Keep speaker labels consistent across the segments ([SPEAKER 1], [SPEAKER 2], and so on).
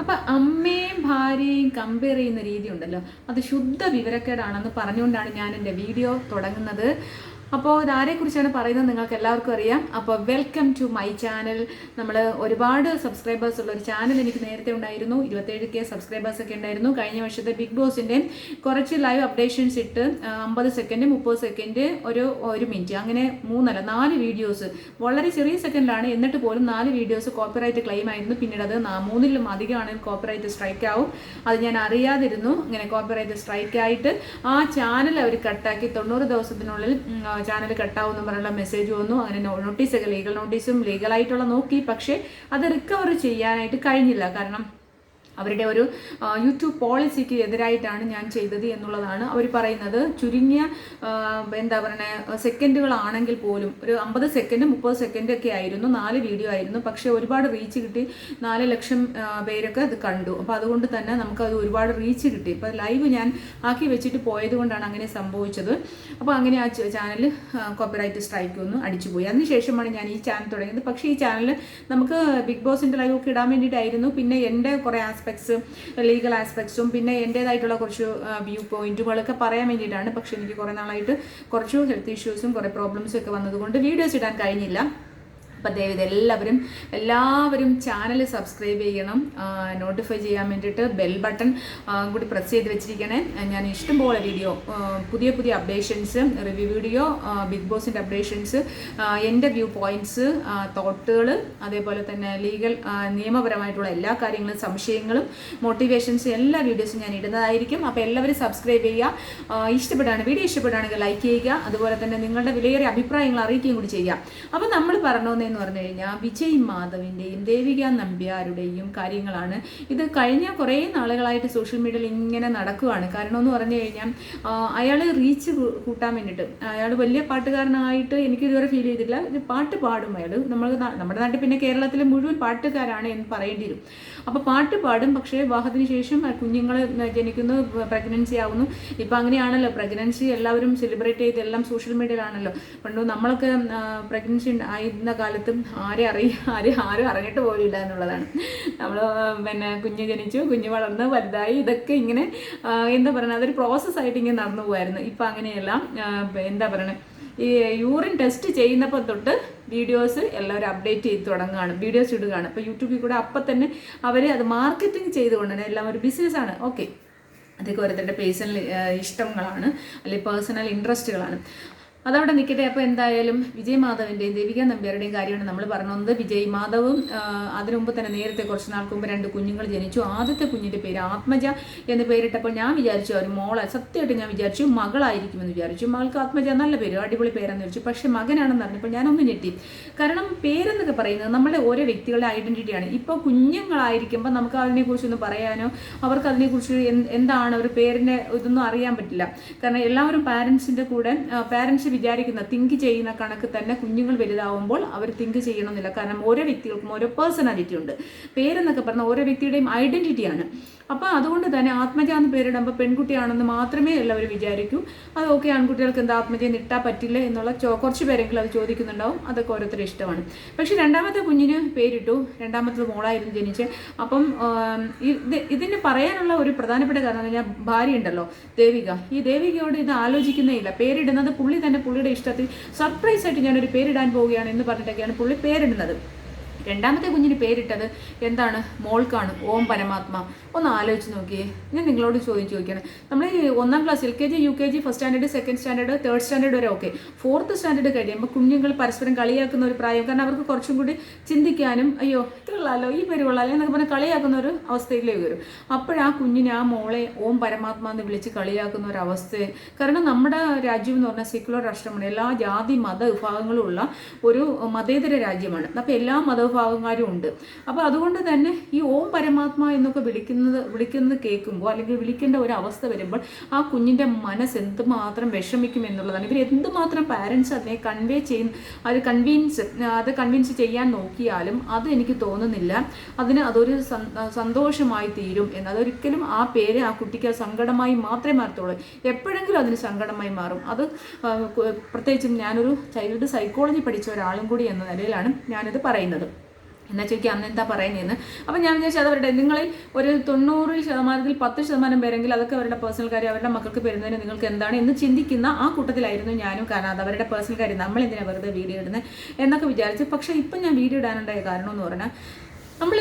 [SPEAKER 1] അപ്പം അമ്മയും ഭാര്യയും കമ്പയർ ചെയ്യുന്ന രീതി ഉണ്ടല്ലോ. അത് ശുദ്ധ വിവരക്കേടാണെന്ന് പറഞ്ഞുകൊണ്ടാണ് ഞാൻ എന്റെ വീഡിയോ തുടങ്ങുന്നത്. അപ്പോൾ ഇതാരെക്കുറിച്ചാണ് പറയുന്നത് നിങ്ങൾക്ക് എല്ലാവർക്കും അറിയാം. അപ്പോൾ വെൽക്കം ടു മൈ ചാനൽ നമ്മൾ ഒരുപാട് സബ്സ്ക്രൈബേഴ്സ് ഉള്ള ഒരു ചാനൽ എനിക്ക് നേരത്തെ ഉണ്ടായിരുന്നു. ഇരുപത്തേഴ് കെ സബ്സ്ക്രൈബേഴ്സ് ഒക്കെ ഉണ്ടായിരുന്നു. കഴിഞ്ഞ വർഷത്തെ ബിഗ് ബോസിന്റെ കുറച്ച് ലൈവ് അപ്ഡേഷൻസ് ഇട്ട് അമ്പത് സെക്കൻഡ് മുപ്പത് സെക്കൻഡ് ഒരു ഒരു മിനിറ്റ് അങ്ങനെ മൂന്നല്ല നാല് വീഡിയോസ് വളരെ ചെറിയ സെക്കൻഡിലാണ് എന്നിട്ട് പോലും നാല് വീഡിയോസ് കോപ്പിറൈറ്റ് ക്ലെയിം ആയിരുന്നു. പിന്നീട് അത് മൂന്നിലും അധികമാണ് കോപ്പിറൈറ്റ് സ്ട്രൈക്ക് ആവും. അത് ഞാൻ അറിയാതിരുന്നു. ഇങ്ങനെ കോപ്പിറൈറ്റ് സ്ട്രൈക്ക് ആയിട്ട് ആ ചാനൽ അവർ കട്ടാക്കി തൊണ്ണൂറ് ദിവസത്തിനുള്ളിൽ ചാനൽ കട്ടാവും പറഞ്ഞുള്ള മെസ്സേജ് വന്നു. അങ്ങനെ നോട്ടീസൊക്കെ ലീഗൽ നോട്ടീസും ലീഗലായിട്ടുള്ള നോക്കി. പക്ഷേ അത് റിക്കവർ ചെയ്യാനായിട്ട് കഴിഞ്ഞില്ല. കാരണം അവരുടെ ഒരു യൂട്യൂബ് പോളിസിക്ക് എതിരായിട്ടാണ് ഞാൻ ചെയ്തത് എന്നുള്ളതാണ് അവർ പറയുന്നത്. ചുരുങ്ങിയ എന്താ പറയുക സെക്കൻഡുകളാണെങ്കിൽ പോലും ഒരു അമ്പത് സെക്കൻഡ് മുപ്പത് സെക്കൻഡ് ഒക്കെ ആയിരുന്നു നാല് വീഡിയോ ആയിരുന്നു പക്ഷേ ഒരുപാട് റീച്ച് കിട്ടി. നാല് ലക്ഷം പേരൊക്കെ അത് കണ്ടു. അപ്പോൾ അതുകൊണ്ട് തന്നെ നമുക്ക് അത് ഒരുപാട് റീച്ച് കിട്ടി. ഇപ്പോൾ ലൈവ് ഞാൻ ആക്കി വെച്ചിട്ട് പോയത് കൊണ്ടാണ് അങ്ങനെ സംഭവിച്ചത്. അപ്പോൾ അങ്ങനെ ആ ചാനൽ കോപ്പിറൈറ്റ് സ്ട്രൈക്ക് ഒന്ന് അടിച്ചുപോയി. അതിനുശേഷമാണ് ഞാൻ ഈ ചാനൽ തുടങ്ങിയത്. പക്ഷേ ഈ ചാനൽ നമുക്ക് ബിഗ് ബോസിന്റെ ലൈവ് ഒക്കെ ഇടാൻ വേണ്ടിയിട്ടായിരുന്നു. പിന്നെ എന്റെ കുറേ ആസ്പെക്ട്സ് ലീഗൽ ആസ്പെക്ട്സും പിന്നെ എന്റേതായിട്ടുള്ള കുറച്ച് വ്യൂ പോയിന്റുകളൊക്കെ പറയാൻ വേണ്ടിയിട്ടാണ്. പക്ഷേ എനിക്ക് കുറേ നാളായിട്ട് കുറച്ച് ഹെൽത്ത് ഇഷ്യൂസും കുറേ പ്രോബ്ലംസും ഒക്കെ വന്നതുകൊണ്ട് വീഡിയോസ് ഇടാൻ കഴിഞ്ഞില്ല. അപ്പം ദയവിത് എല്ലാവരും എല്ലാവരും ചാനൽ സബ്സ്ക്രൈബ് ചെയ്യണം. നോട്ടിഫൈ ചെയ്യാൻ വേണ്ടിയിട്ട് ബെൽ ബട്ടൺ കൂടി പ്രസ് ചെയ്ത് വെച്ചിരിക്കണേ. ഞാൻ ഇഷ്ടംപോലെ വീഡിയോ പുതിയ പുതിയ അപ്ഡേഷൻസ് റിവ്യൂ വീഡിയോ ബിഗ് ബോസിന്റെ അപ്ഡേഷൻസ് എന്റെ വ്യൂ പോയിന്റ്സ് തോട്ടുകൾ അതേപോലെ തന്നെ ലീഗൽ നിയമപരമായിട്ടുള്ള എല്ലാ കാര്യങ്ങളും സംശയങ്ങളും മോട്ടിവേഷൻസ് എല്ലാ വീഡിയോസും ഞാൻ ഇടുന്നതായിരിക്കും. അപ്പോൾ എല്ലാവരും സബ്സ്ക്രൈബ് ചെയ്യുക. ഇഷ്ടപ്പെടുകയാണ് വീഡിയോ ഇഷ്ടപ്പെടുകയാണെങ്കിൽ ലൈക്ക് ചെയ്യുക. അതുപോലെ തന്നെ നിങ്ങളുടെ വിലയേറിയ അഭിപ്രായങ്ങൾ അറിയിക്കുകയും കൂടി ചെയ്യുക. അപ്പോൾ നമ്മൾ പറഞ്ഞോന്നേന്ന് പറഞ്ഞു കഴിഞ്ഞാൽ വിജയ് മാധവിന്റെയും ദേവിക നമ്പ്യാരുടെയും കാര്യങ്ങളാണ്. ഇത് കഴിഞ്ഞ കുറേ നാളുകളായിട്ട് സോഷ്യൽ മീഡിയയിൽ ഇങ്ങനെ നടക്കുകയാണ് കാരണം എന്ന് പറഞ്ഞു കഴിഞ്ഞാൽ അയാൾ റീച്ച് കൂട്ടാൻ വേണ്ടിയിട്ട് അയാൾ വലിയ പാട്ടുകാരനായിട്ട് എനിക്ക് ഇതുവരെ ഫീൽ ചെയ്തില്ല പാട്ട് പാടും അയാൾ നമ്മൾ നമ്മുടെ നാട്ടിൽ പിന്നെ കേരളത്തിലെ മുഴുവൻ പാട്ടുകാരാണ് എന്ന് പറയേണ്ടി വരും. അപ്പോൾ പാട്ട് പാടും പക്ഷേ വിവാഹത്തിന് ശേഷം കുഞ്ഞുങ്ങൾ ജനിക്കുന്നു പ്രഗ്നൻസി ആവുന്നു. ഇപ്പം അങ്ങനെയാണല്ലോ. പ്രഗ്നൻസി എല്ലാവരും സെലിബ്രേറ്റ് ചെയ്ത് എല്ലാം സോഷ്യൽ മീഡിയയിലാണല്ലോ പണ്ട് നമ്മളൊക്കെ പ്രഗ്നൻസി ആയിരുന്ന കാലത്തും ആരെ അറിയ ആരെ ആരും അറിഞ്ഞിട്ട് പോലില്ല എന്നുള്ളതാണ്. നമ്മൾ പിന്നെ കുഞ്ഞ് ജനിച്ചു കുഞ്ഞ് വളർന്ന് വലുതായി ഇതൊക്കെ ഇങ്ങനെ എന്താ പറയുക അതൊരു പ്രോസസ്സായിട്ട് ഇങ്ങനെ നടന്നു പോകുമായിരുന്നു ഇപ്പം അങ്ങനെയല്ല എന്താ പറയുക ഈ യൂറിൻ ടെസ്റ്റ് ചെയ്യുന്നപ്പോൾ തൊട്ട് വീഡിയോസ് എല്ലാവരും അപ്ഡേറ്റ് ചെയ്ത് തുടങ്ങുകയാണ് വീഡിയോസ് ഇടുകയാണ്. അപ്പോൾ യൂട്യൂബിൽ കൂടെ അപ്പം തന്നെ അവർ അത് മാർക്കറ്റിംഗ് തന്നെ എല്ലാം ഒരു ബിസിനസ്സാണ് ഓക്കെ അതൊക്കെ ഓരോരുത്തരുടെ പേഴ്സണൽ ഇഷ്ടങ്ങളാണ് അല്ലെങ്കിൽ പേഴ്സണൽ ഇൻട്രസ്റ്റുകളാണ് അതവിടെ നിൽക്കട്ടെ അപ്പോൾ എന്തായാലും വിജയ് മാധവിന്റെയും ദേവിക നമ്പ്യാരുടെയും കാര്യമാണ് നമ്മൾ പറഞ്ഞത്. വിജയ് മാധവും അതിനുമുമ്പ് അതിനു മുമ്പ് തന്നെ നേരത്തെ കുറച്ച് നാൾക്ക് മുമ്പ് രണ്ട് കുഞ്ഞുങ്ങൾ ജനിച്ചു. ആദ്യത്തെ കുഞ്ഞിന്റെ പേര് ആത്മജ എന്ന് പേരിട്ടപ്പോൾ ഞാൻ വിചാരിച്ചു ഒരു മോളെ. സത്യമായിട്ട് ഞാൻ വിചാരിച്ചു മകളായിരിക്കുമെന്ന് വിചാരിച്ചു. മകൾക്ക് ആത്മജ നല്ല പേര് അടിപൊളി പേരെന്ന് വിളിച്ചു പക്ഷേ മകനാണെന്ന് പറഞ്ഞപ്പോൾ ഞാനൊന്ന് ഞെട്ടി. കാരണം പേരെന്നൊക്കെ പറയുന്നത് നമ്മുടെ ഓരോ വ്യക്തികളുടെ ഐഡന്റിറ്റിയാണ് ഇപ്പോൾ കുഞ്ഞുങ്ങളായിരിക്കുമ്പോൾ നമുക്ക് അതിനെക്കുറിച്ചൊന്ന് പറയാനോ? അവർക്ക് അതിനെക്കുറിച്ച് എന്ത് എന്താണ് ഒരു പേരിന്റെ ഇതൊന്നും അറിയാൻ പറ്റില്ല. കാരണം എല്ലാവരും പാരൻസിന്റെ കൂടെ പാരൻസ് വിചാരിക്കുന്ന തിങ്ക് ചെയ്യുന്ന കണക്ക് തന്നെ കുഞ്ഞുങ്ങൾ വലുതാവുമ്പോൾ അവർ തിങ്ക് ചെയ്യണമെന്നില്ല. കാരണം ഓരോ വ്യക്തികൾക്കും ഓരോ പേഴ്സണാലിറ്റി ഉണ്ട്. പേരെന്നൊക്കെ പറഞ്ഞാൽ ഓരോ വ്യക്തിയുടെയും ഐഡന്റിറ്റിയാണ് അപ്പോൾ അതുകൊണ്ട് തന്നെ ആത്മജ എന്ന് പേരിടുമ്പോൾ പെൺകുട്ടിയാണെന്ന് മാത്രമേ എല്ലാവരും വിചാരിക്കൂ. അത് ഓക്കെ ആൺകുട്ടികൾക്ക് എന്താ ആത്മജയെ നിട്ടാൻ പറ്റില്ല എന്നുള്ള ചോ കുറച്ച് പേരെങ്കിലും അത് ചോദിക്കുന്നുണ്ടാവും. അതൊക്കെ ഓരോരുത്തരുടെ ഇഷ്ടമാണ്. പക്ഷേ രണ്ടാമത്തെ കുഞ്ഞിന് പേരിട്ടു. രണ്ടാമത്തത് മോളായിരുന്നു ജനിച്ച്. അപ്പം ഇതിന് പറയാനുള്ള ഒരു പ്രധാനപ്പെട്ട കാരണം എന്ന് പറഞ്ഞാൽ ഭാര്യ ഉണ്ടല്ലോ ദേവിക. ഈ ദേവികയോട് ഇത് ആലോചിക്കുന്നേ ഇല്ല. പേരിടുന്നത് പുള്ളി തന്നെ പുള്ളിയുടെ ഇഷ്ടത്തിൽ സർപ്രൈസ് ആയിട്ട് ഞാനൊരു പേരിടാൻ പോവുകയാണ് എന്ന് പറഞ്ഞിട്ടൊക്കെയാണ് പുള്ളി പേരിടുന്നത്. രണ്ടാമത്തെ കുഞ്ഞിന് പേരിട്ടത് എന്താണ്? മോൾക്കാണ്. ഓം പരമാത്മ. ഒന്ന് ആലോചിച്ച് നോക്കിയേ. ഞാൻ നിങ്ങളോട് ചോദിച്ചു ചോദിക്കണം. നമ്മൾ ഈ ഒന്നാം class L K G U K G first standard second standard third standard വരെ ഓക്കെ ഫോർത്ത് സ്റ്റാൻഡേർഡ് കഴിയുമ്പോൾ കുഞ്ഞുങ്ങൾ പരസ്പരം കളിയാക്കുന്ന ഒരു പ്രായം. കാരണം അവർക്ക് കുറച്ചും കൂടി ചിന്തിക്കാനും അയ്യോ കൊള്ളാലോ ഈ പേര് എന്നൊക്കെ പറഞ്ഞാൽ കളിയാക്കുന്ന ഒരു അവസ്ഥയിലേക്ക് വരും. അപ്പോഴാ കുഞ്ഞിനെ ആ മോളെ ഓം പരമാത്മ എന്ന് വിളിച്ച് കളിയാക്കുന്ന ഒരു അവസ്ഥ. കാരണം നമ്മുടെ രാജ്യം എന്ന് പറഞ്ഞാൽ സെക്യുലർ രാഷ്ട്രമാണ്. എല്ലാ ജാതി മത വിഭാഗങ്ങളും ഉള്ള ഒരു മതേതര രാജ്യമാണ്. അപ്പോൾ എല്ലാ മതവിഭാഗക്കാരും ഉണ്ട് അപ്പോൾ അതുകൊണ്ട് തന്നെ ഈ ഓം പരമാത്മ എന്നൊക്കെ വിളിക്കുന്നത് വിളിക്കുന്നത് കേൾക്കുമ്പോൾ അല്ലെങ്കിൽ വിളിക്കേണ്ട ഒരു അവസ്ഥ വരുമ്പോൾ ആ കുഞ്ഞിന്റെ മനസ്സ് എന്തുമാത്രം വിഷമിക്കും എന്നുള്ളതാണ്. ഇവർ എന്തുമാത്രം പാരൻസ് അതിനെ കൺവേ ചെയ്യും അത് കൺവീൻസ് അത് കൺവിൻസ് ചെയ്യാൻ നോക്കിയാലും അത് എനിക്ക് തോന്നുന്നില്ല. അതിന് അതൊരു സന്തോഷമായി തീരും എന്ന്. അതൊരിക്കലും ആ പേര് ആ കുട്ടിക്ക് സങ്കടമായി മാത്രമേ മാറത്തുള്ളൂ. എപ്പോഴെങ്കിലും അതിന് സങ്കടമായി മാറും. അത് പ്രത്യേകിച്ചും ഞാനൊരു ചൈൽഡ് സൈക്കോളജി പഠിച്ച ഒരാളും കൂടി എന്ന നിലയിലാണ് ഞാനിത് പറയുന്നത്. എന്നാ ചോദിക്കുക അന്ന് എന്താ പറയുന്നതെന്ന്. അപ്പം ഞാൻ വിചാരിച്ചു അതവരുടെ നിങ്ങളിൽ ഒരു തൊണ്ണൂറ് ശതമാനത്തിൽ പത്ത് ശതമാനം പേരെങ്കിൽ അതൊക്കെ അവരുടെ പേഴ്സണൽ കാര്യം അവരുടെ മക്കൾക്ക് വരുന്നതിന് നിങ്ങൾക്ക് എന്താണ് എന്ന് ചിന്തിക്കുന്ന ആ കൂട്ടത്തിലായിരുന്നു ഞാനും കാരണം അത് അവരുടെ പേഴ്സണൽ കാര്യം. നമ്മൾ എന്തിനാണ് വെറുതെ വീഡിയോ ഇടുന്നത് എന്നൊക്കെ വിചാരിച്ചു. പക്ഷേ ഇപ്പം ഞാൻ വീഡിയോ ഇടാനുണ്ടായ കാരണം എന്ന് പറഞ്ഞാൽ നമ്മൾ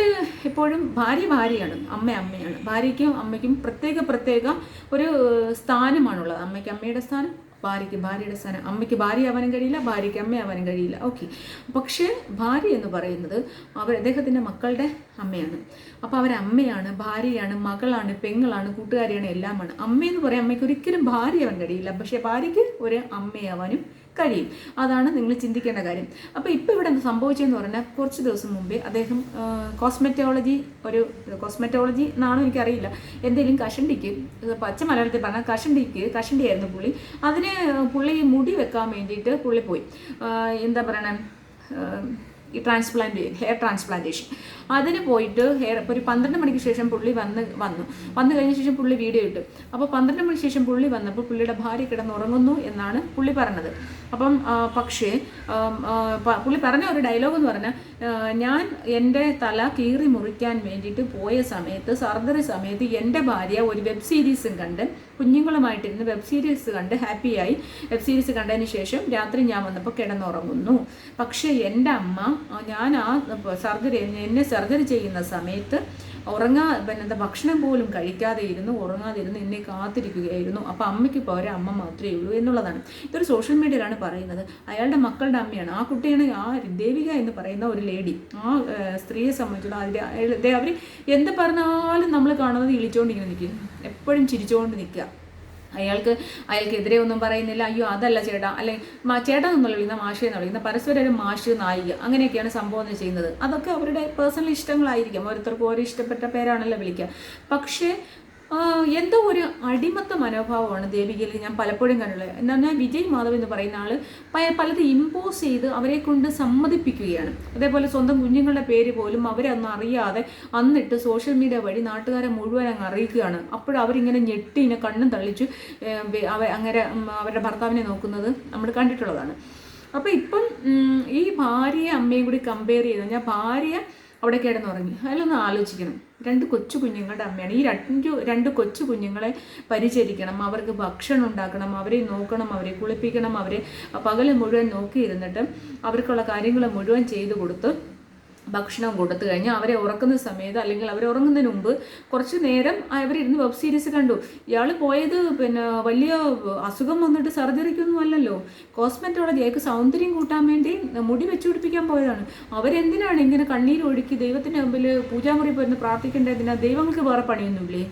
[SPEAKER 1] എപ്പോഴും ഭാര്യ ഭാര്യയാണ് അമ്മ അമ്മയാണ്. ഭാര്യയ്ക്കും അമ്മയ്ക്കും പ്രത്യേക പ്രത്യേക ഒരു സ്ഥാനമാണുള്ളത്. അമ്മയ്ക്ക് അമ്മയുടെ സ്ഥാനം ഭാര്യയ്ക്ക് ഭാര്യയുടെ സ്ഥാനം അമ്മയ്ക്ക് ഭാര്യ ആവാനും കഴിയില്ല ഭാര്യയ്ക്ക് അമ്മ ആവാനും കഴിയില്ല. ഓക്കെ പക്ഷേ ഭാര്യ എന്ന് പറയുന്നത് അവർ അദ്ദേഹത്തിന്റെ മക്കളുടെ അമ്മയാണ്. അപ്പോൾ അവർ അമ്മയാണ് ഭാര്യയാണ് മകളാണ് പെങ്ങളാണ് കൂട്ടുകാരിയാണ് എല്ലാമാണ്. അമ്മയെന്ന് പറയാൻ അമ്മയ്ക്ക് ഒരിക്കലും ഭാര്യ ആവാൻ കഴിയില്ല. പക്ഷേ ഭാര്യയ്ക്ക് ഒരു അമ്മയാവാനും കഴിയും. അതാണ് നിങ്ങൾ ചിന്തിക്കേണ്ട കാര്യം. അപ്പോൾ ഇപ്പോൾ ഇവിടെ സംഭവിച്ചതെന്ന് പറഞ്ഞാൽ കുറച്ച് ദിവസം മുമ്പേ അദ്ദേഹം കോസ്മെറ്റോളജി ഒരു കോസ്മെറ്റോളജി എന്നാണോ എനിക്കറിയില്ല. എന്തെങ്കിലും കഷണ്ടിക്ക് പച്ച മലയാളത്തിൽ പറഞ്ഞാൽ കഷണ്ടിക്ക് കഷണ്ടിയായിരുന്നു പുള്ളി. അതിന് പുള്ളി മുടി വെക്കാൻ വേണ്ടിയിട്ട് പുള്ളി പോയി. എന്താ പറയണേ? ഈ ട്രാൻസ്പ്ലാന്റ് ഹെയർ ട്രാൻസ്പ്ലാന്റേഷൻ അതിന് പോയിട്ട് ഹെയർ ഇപ്പോൾ ഒരു പന്ത്രണ്ട് മണിക്ക് ശേഷം പുള്ളി വന്ന് വന്നു. വന്നു കഴിഞ്ഞ ശേഷം പുള്ളി വീഡിയോ ഇട്ടു. അപ്പോൾ പന്ത്രണ്ട് മണിക്ക് ശേഷം പുള്ളി വന്നപ്പോൾ പുള്ളിയുടെ ഭാര്യ കിടന്നുറങ്ങുന്നു എന്നാണ് പുള്ളി പറഞ്ഞത്. അപ്പം പക്ഷേ പുള്ളി പറഞ്ഞ ഒരു ഡയലോഗ് എന്ന് പറഞ്ഞാൽ ഞാൻ എന്റെ തല കീറി മുറിക്കാൻ വേണ്ടിയിട്ട് പോയ സമയത്ത് സർജറി സമയത്ത് എന്റെ ഭാര്യ ഒരു വെബ് സീരീസും കണ്ട് കുഞ്ഞുങ്ങളുമായിട്ടിരുന്ന് വെബ് സീരീസ് കണ്ട് ഹാപ്പിയായി വെബ് സീരീസ് കണ്ടതിന് ശേഷം രാത്രി ഞാൻ വന്നപ്പോൾ കിടന്നുറങ്ങുന്നു. പക്ഷേ എന്റെ അമ്മ ഞാൻ ആ സർജറി എന്നെ സർജറി ചെയ്യുന്ന സമയത്ത് ഉറങ്ങാ പിന്നെ എന്താ ഭക്ഷണം പോലും കഴിക്കാതെ ഇരുന്നു ഇരുന്ന് ഉറങ്ങാതിരുന്ന് എന്നെ കാത്തിരിക്കുകയായിരുന്നു. അപ്പോൾ അമ്മയ്ക്ക് പകരം അമ്മ മാത്രമേ ഉള്ളൂ എന്നുള്ളതാണ്. ഇതൊരു സോഷ്യൽ മീഡിയയിലാണ് പറയുന്നത്. അയാളുടെ മക്കളുടെ അമ്മയാണ്. ആ കുട്ടിയാണ് ആ ദേവിക എന്ന് പറയുന്ന ഒരു ലേഡി ആ സ്ത്രീയെ സംബന്ധിച്ചുള്ള അതിന്റെ അവർ എന്ത് പറഞ്ഞാലും നമ്മൾ കാണുന്നത് ഇളിച്ചുകൊണ്ടിങ്ങനെ നിൽക്കും. എപ്പോഴും ചിരിച്ചുകൊണ്ട് നിൽക്കുക. അയാൾക്ക് അയാൾക്കെതിരെ ഒന്നും പറയുന്നില്ല. അയ്യോ അതല്ല ചേട്ടാ. അല്ലെ ചേട്ടാ എന്നുള്ള വിളിക്കുന്ന മാഷി എന്ന് വിളിക്കുന്ന പരസ്പരം ഒരു മാഷ് നായിക. അങ്ങനെയൊക്കെയാണ് സംബോധന ചെയ്യുന്നത്. അതൊക്കെ അവരുടെ പേഴ്സണൽ ഇഷ്ടങ്ങളായിരിക്കും. ഓരോരുത്തർക്കും ഓരോ ഇഷ്ടപ്പെട്ട പേരാണല്ലോ വിളിക്കുക. പക്ഷേ എന്തോ ഒരു അടിമത്ത മനോഭാവമാണ് ദേവികയിൽ ഞാൻ പലപ്പോഴും കണ്ടുള്ളത് എന്ന് പറഞ്ഞാൽ വിജയ് മാധവ് എന്ന് പറയുന്ന ആൾ പലത് ഇമ്പോസ് ചെയ്ത് അവരെ കൊണ്ട് സമ്മതിപ്പിക്കുകയാണ്. അതേപോലെ സ്വന്തം കുഞ്ഞുങ്ങളുടെ പേര് പോലും അവരെ ഒന്നും അറിയാതെ അന്നിട്ട് സോഷ്യൽ മീഡിയ വഴി നാട്ടുകാരെ മുഴുവൻ അങ്ങ് അറിയിക്കുകയാണ്. അപ്പോഴവരിങ്ങനെ ഞെട്ടി ഇങ്ങനെ കണ്ണും തള്ളിച്ചു അങ്ങനെ അവരുടെ ഭർത്താവിനെ നോക്കുന്നത് നമ്മൾ കണ്ടിട്ടുള്ളതാണ്. അപ്പോൾ ഇപ്പം ഈ ഭാര്യയെ അമ്മയും കൂടി കമ്പയർ ചെയ്ത് കഴിഞ്ഞാൽ ഭാര്യ അവിടെ കിടന്നുറങ്ങി. അതിലൊന്ന് ആലോചിക്കണം. രണ്ട് കൊച്ചു കുഞ്ഞുങ്ങളുടെ അമ്മയാണ്. ഈ രണ്ട് രണ്ട് കൊച്ചു കുഞ്ഞുങ്ങളെ പരിചരിക്കണം. അവർക്ക് ഭക്ഷണം ഉണ്ടാക്കണം. അവരെ നോക്കണം. അവരെ കുളിപ്പിക്കണം. അവരെ പകൽ മുഴുവൻ നോക്കിയിരുന്നിട്ട് അവർക്കുള്ള കാര്യങ്ങൾ മുഴുവൻ ചെയ്തു കൊടുത്ത് ഭക്ഷണം കൊടുത്തു കഴിഞ്ഞാൽ അവരെ ഉറക്കുന്ന സമയത്ത് അല്ലെങ്കിൽ അവരെ ഉറങ്ങുന്നതിന് മുമ്പ് കുറച്ച് നേരം അവരിരുന്ന് വെബ് സീരീസ് കണ്ടു. ഇയാൾ പോയത് പിന്നെ വലിയ അസുഖം വന്നിട്ട് സർജറിക്കൊന്നും അല്ലല്ലോ. കോസ്മെറ്റോളജി അയാൾക്ക് സൗന്ദര്യം കൂട്ടാൻ വേണ്ടി മുടി വെച്ചുപിടിപ്പിക്കാൻ പോയതാണ്. അവരെന്തിനാണ് ഇങ്ങനെ കണ്ണീരൊഴുക്കി ദൈവത്തിന്റെ മുമ്പിൽ പൂജാമുറി പോയിരുന്ന് പ്രാർത്ഥിക്കേണ്ടതിനാ ദൈവങ്ങൾക്ക് വേറെ പണിയൊന്നുമില്ലേ?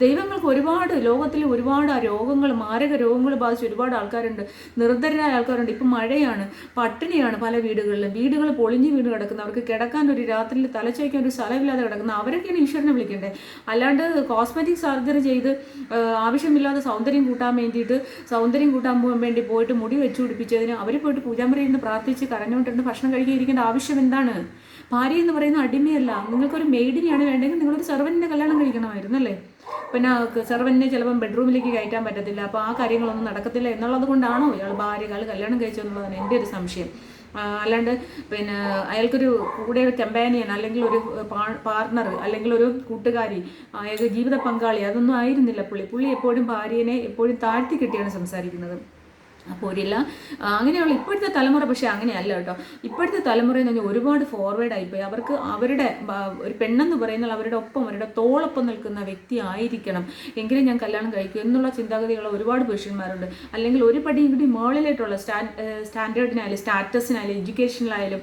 [SPEAKER 1] ദൈവങ്ങൾക്ക് ഒരുപാട് ലോകത്തിൽ ഒരുപാട് ആ രോഗങ്ങൾ മാരക രോഗങ്ങൾ ബാധിച്ച് ഒരുപാട് ആൾക്കാരുണ്ട്. നിർദ്ധരായ ആൾക്കാരുണ്ട്. ഇപ്പം മഴയാണ് പട്ടിണിയാണ് പല വീടുകളിലും. വീടുകൾ പൊളിഞ്ഞ് വീട് കിടക്കുന്ന. അവർക്ക് കിടക്കാൻ ഒരു രാത്രി തലച്ചയ്ക്കാൻ ഒരു സ്ഥലമില്ലാതെ കിടക്കുന്ന. അവരൊക്കെയാണ് ഈശ്വരനെ വിളിക്കേണ്ടത്. അല്ലാണ്ട് കോസ്മെറ്റിക് സർജറി ചെയ്ത് ആവശ്യമില്ലാതെ സൗന്ദര്യം കൂട്ടാൻ വേണ്ടിയിട്ട് സൗന്ദര്യം കൂട്ടാൻ പോകാൻ വേണ്ടി പോയിട്ട് മുടി വെച്ചു പിടിപ്പിച്ചതിന് അവർ പോയിട്ട് പൂജാമുറിയിൽ നിന്ന് പ്രാർത്ഥിച്ച് കരഞ്ഞുകൊണ്ടിരുന്ന് ഭക്ഷണം കഴിക്കാൻ ഇരിക്കേണ്ട ആവശ്യം എന്താണ്? ഭാര്യ എന്ന് പറയുന്ന അടിമയല്ല. നിങ്ങൾക്കൊരു മെയ്ഡിനെയാണ് വേണ്ടെങ്കിൽ നിങ്ങളൊരു സെർവന്റിനെ കല്യാണം കഴിക്കണമായിരുന്നു അല്ലേ പിന്നെ സെർവന്റിനെ ചിലപ്പം ബെഡ്റൂമിലേക്ക് കയറ്റാൻ പറ്റത്തില്ല. അപ്പോൾ ആ കാര്യങ്ങളൊന്നും നടക്കത്തില്ല എന്നുള്ളത് കൊണ്ടാണോ ഇയാൾ ഭാര്യ ഇയാൾ കല്യാണം കഴിച്ചതെന്നുള്ളതാണ് എന്റെ ഒരു സംശയം. അല്ലാണ്ട് പിന്നെ അയാൾക്കൊരു കൂടെ ഒരു കമ്പാനിയൻ അല്ലെങ്കിൽ ഒരു പാർട്ണർ അല്ലെങ്കിൽ ഒരു കൂട്ടുകാരി അയാൾക്ക് ജീവിത പങ്കാളി അതൊന്നും ആയിരുന്നില്ല പുള്ളി. പുള്ളി എപ്പോഴും ഭാര്യനെ എപ്പോഴും താഴ്ത്തി കെട്ടിയാണ് സംസാരിക്കുന്നത്. ആ, അങ്ങനെയുള്ള ഇപ്പോഴത്തെ തലമുറ പക്ഷേ അങ്ങനെയല്ല കേട്ടോ. ഇപ്പോഴത്തെ തലമുറ എന്ന് പറഞ്ഞാൽ ഒരുപാട് ഫോർവേഡ് ആയിപ്പോയി അവർക്ക് അവരുടെ ഒരു പെണ്ണെന്ന് പറയുന്ന അവരുടെ ഒപ്പം അവരുടെ തോളൊപ്പം നിൽക്കുന്ന വ്യക്തി ആയിരിക്കണം. എങ്കിലും ഞാൻ കല്യാണം കഴിക്കും എന്നുള്ള ചിന്താഗതിയുള്ള ഒരുപാട് പുരുഷന്മാരുണ്ട്. അല്ലെങ്കിൽ ഒരു പടിയും കൂടി മുകളിലായിട്ടുള്ള സ്റ്റാ സ്റ്റാൻഡേർഡിനായാലും സ്റ്റാറ്റസിനായാലും എഡ്യൂക്കേഷനിലായാലും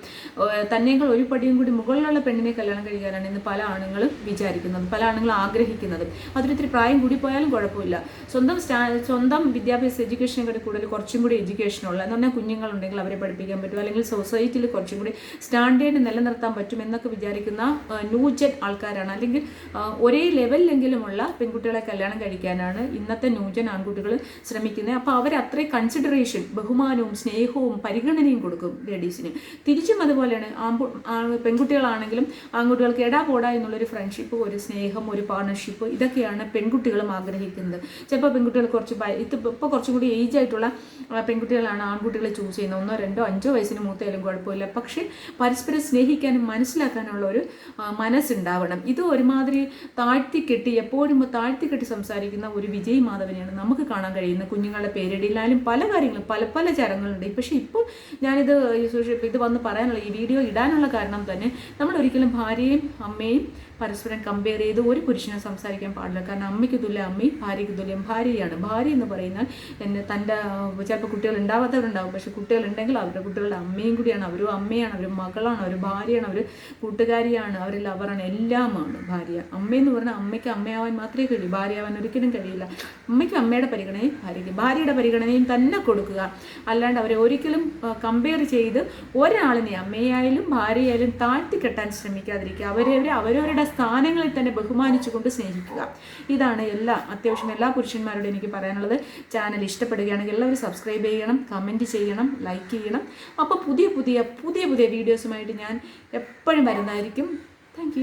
[SPEAKER 1] തന്നെങ്കിൽ ഒരു പടിയും കൂടി മുകളിലുള്ള പെണ്ണിനെ കല്യാണം കഴിക്കാനാണ് ഇന്ന് പല ആണുങ്ങളും വിചാരിക്കുന്നത് പല ആണുങ്ങളും ആഗ്രഹിക്കുന്നത്. അതിനൊത്തിരി പ്രായം കൂടി പോയാലും കുഴപ്പമില്ല. സ്വന്തം സ്റ്റാ സ്വന്തം വിദ്യാഭ്യാസ എഡ്യൂക്കേഷനെ കൂടി കൂടുതൽ കുറച്ചും കൂടി എഡ്യൂക്കേഷനുള്ള എന്ന് പറഞ്ഞാൽ കുഞ്ഞുങ്ങളുണ്ടെങ്കിൽ അവരെ പഠിപ്പിക്കാൻ പറ്റും. അല്ലെങ്കിൽ സൊസൈറ്റിയിൽ കുറച്ചും കൂടി സ്റ്റാൻഡേർഡ് നിലനിർത്താൻ പറ്റും എന്നൊക്കെ വിചാരിക്കുന്ന ന്യൂജൻ ആൾക്കാരാണ്. അല്ലെങ്കിൽ ഒരേ ലെവലിലെങ്കിലുമുള്ള പെൺകുട്ടികളെ കല്യാണം കഴിക്കാനാണ് ഇന്നത്തെ ന്യൂജൻ ആൺകുട്ടികൾ ശ്രമിക്കുന്നത്. അപ്പോൾ അവർ അത്രയും കൺസിഡറേഷൻ ബഹുമാനവും സ്നേഹവും പരിഗണനയും കൊടുക്കും ലേഡീസിന് തിരിച്ചും അതുപോലെയാണ് ആമ്പു പെൺകുട്ടികളാണെങ്കിലും ആൺകുട്ടികൾക്ക് എടാ പോടാ എന്നുള്ളൊരു ഫ്രണ്ട്ഷിപ്പ് ഒരു സ്നേഹം ഒരു പാർട്ണർഷിപ്പ് ഇതൊക്കെയാണ് പെൺകുട്ടികളും ആഗ്രഹിക്കുന്നത്. ചിലപ്പോൾ പെൺകുട്ടികൾ കുറച്ച് ഇത് ഇപ്പോൾ കുറച്ചും കൂടി ഏജ് ആയിട്ടുള്ള പെൺകുട്ടികളാണ് ആൺകുട്ടികളെ ചൂസ് ചെയ്യുന്നത്. ഒന്നോ രണ്ടോ അഞ്ചോ വയസ്സിന് മൂത്തയാലും കുഴപ്പമില്ല. പക്ഷേ പരസ്പരം സ്നേഹിക്കാനും മനസ്സിലാക്കാനുള്ള ഒരു മനസ്സുണ്ടാവണം. ഇത് ഒരുമാതിരി താഴ്ത്തിക്കെട്ടി എപ്പോഴും താഴ്ത്തിക്കെട്ടി സംസാരിക്കുന്ന ഒരു വിജയ് മാധവനെയാണ് നമുക്ക് കാണാൻ കഴിയുന്നത്. കുഞ്ഞുങ്ങളുടെ പേരിടയിലായാലും പല കാര്യങ്ങളും പല പല ചരങ്ങളുണ്ട് പക്ഷേ ഇപ്പോൾ ഞാനിത് ഇത് വന്ന് പറയാനുള്ള ഈ വീഡിയോ ഇടാനുള്ള കാരണം തന്നെ നമ്മൾ ഒരിക്കലും ഭാര്യയും അമ്മയും പരസ്പരം കമ്പയർ ചെയ്ത് ഒരു പുരുഷനും സംസാരിക്കാൻ പാടില്ല. കാരണം അമ്മയ്ക്ക് തുല്യം അമ്മയും ഭാര്യയ്ക്ക് തുല്യം ഭാര്യയാണ്. ഭാര്യ എന്ന് പറയുന്നാൽ എന്നെ തന്റെ ചിലപ്പോൾ കുട്ടികൾ ഉണ്ടാവാത്തവരുണ്ടാവും. പക്ഷേ കുട്ടികളുണ്ടെങ്കിൽ അവരുടെ കുട്ടികളുടെ അമ്മയും കൂടിയാണ്. അവരും അമ്മയാണ് അവർ മകളാണ് അവർ ഭാര്യയാണ് അവർ കൂട്ടുകാരിയാണ് അവർ ലവറാണ് എല്ലാമാണ് ഭാര്യ. അമ്മയെന്ന് പറഞ്ഞാൽ അമ്മയ്ക്ക് അമ്മയാവാൻ മാത്രമേ കഴിയൂ. ഭാര്യയാവാൻ ഒരിക്കലും കഴിയില്ല. അമ്മയ്ക്ക് അമ്മയുടെ പരിഗണനയും ഭാര്യയ്ക്ക് ഭാര്യയുടെ പരിഗണനയും തന്നെ കൊടുക്കുക. അല്ലാണ്ട് അവരെ ഒരിക്കലും കമ്പയർ ചെയ്ത് ഒരാളിനെ അമ്മയായാലും ഭാര്യയായാലും താഴ്ത്തി കെട്ടാൻ ശ്രമിക്കാതിരിക്കുക അവരെ അവരവരുടെ സ്ഥാനങ്ങളിൽ തന്നെ ബഹുമാനിച്ചുകൊണ്ട് സ്നേഹിക്കുക. ഇതാണ് എല്ലാ അത്യാവശ്യം എല്ലാ പുരുഷന്മാരോടും എനിക്ക് പറയാനുള്ളത്. ചാനൽ ഇഷ്ടപ്പെടുകയാണെങ്കിൽ എല്ലാവരും സബ്സ്ക്രൈബ് ചെയ്യണം കമന്റ് ചെയ്യണം ലൈക്ക് ചെയ്യണം. അപ്പോൾ പുതിയ പുതിയ പുതിയ പുതിയ വീഡിയോസുമായിട്ട് ഞാൻ എപ്പോഴും വരുന്നതായിരിക്കും. താങ്ക്